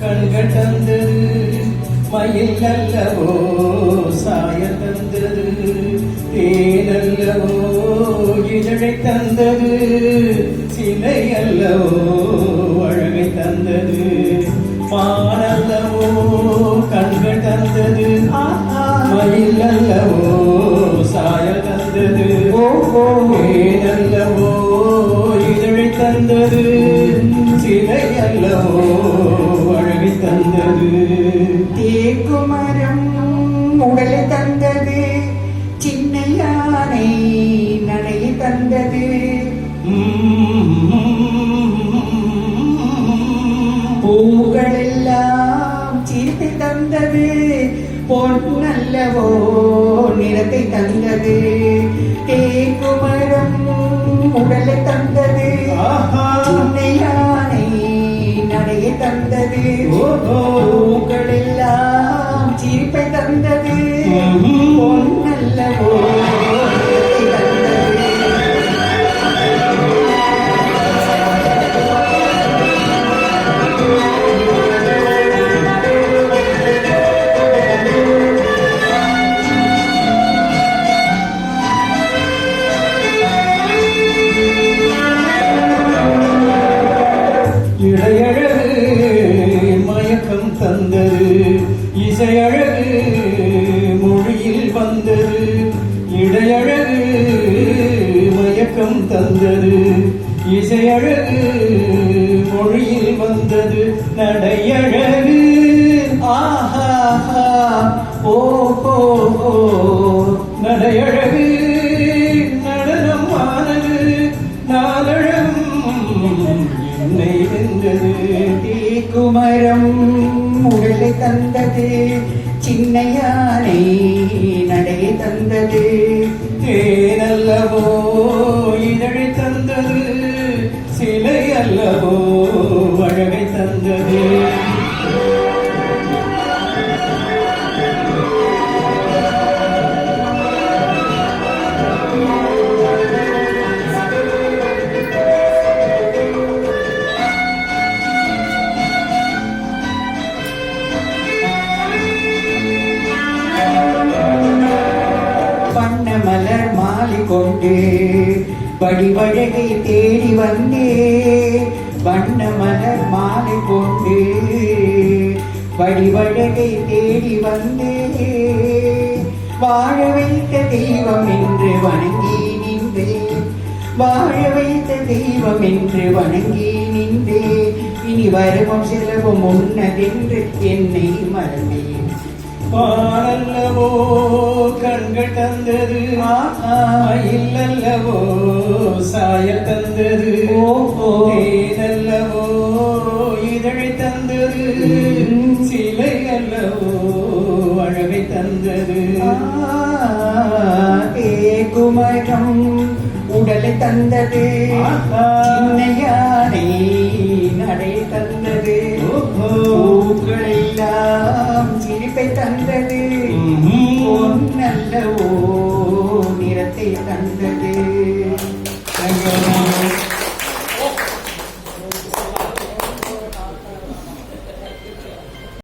கண்கள் தந்தது மயில் அல்லவோ சாய தந்தது தேனல்லவோ இதழை தந்தது சிலை அல்லவோ அழகை தந்தது மானல்லவோ கண்கள் தந்தது மயில் அல்லவோ சாய தந்தது தேனல்லவோ இதழை தந்தது சிலை அல்லவோ நடை தந்தது பூக்கள் எல்லாம் சீர்த்தை தந்தது. பொன்னல்லவோ நிறத்தை தந்தது. தேக்குமரம் உடலை தந்தது. யானை நடையை தந்தது. பூக்கள் எல்லாம் சீர்ப்பை தந்தது. ம்ஹும். இசையழகு மயக்கம் தந்தது. இசையழகு மொழியில் வந்தது. இடையழகு மயக்கம் தந்தது. இசையழகு மொழியில் வந்தது. நடையழகு ஆஹா ஓ ஓ நடையழகு நடனம் ஆனது. தந்தது சின்ன யானை நடை தந்தது. தேனல்லவோ இதழை தந்தது சிலை அல்லவோ அழகை தந்தது. கொண்டு வடிவழகை தேடி வந்தே வண்ண மலர் மாலை கொண்டு வடிவழகை தேடி வந்தே. வாழ வைத்த தெய்வம் என்று வணங்கி நின்றே வாழ வைத்த தெய்வம் என்று வணங்கி நின்றே. இனி வருமும் செலவும் உன்னதென்று என்னை மறந்தேன் பாடல்லவோ இல்லல்லவோ சாய தந்தது ஓஹோ. தேனல்லவோ இதழை தந்தது. சிலை அல்லவோ அழகை தந்தது. குமரம் உடலை தந்தது. யானை நடை தந்தது. ஓஹோ. பூக்கள் எல்லாம் சிரிப்பை தந்தது. الله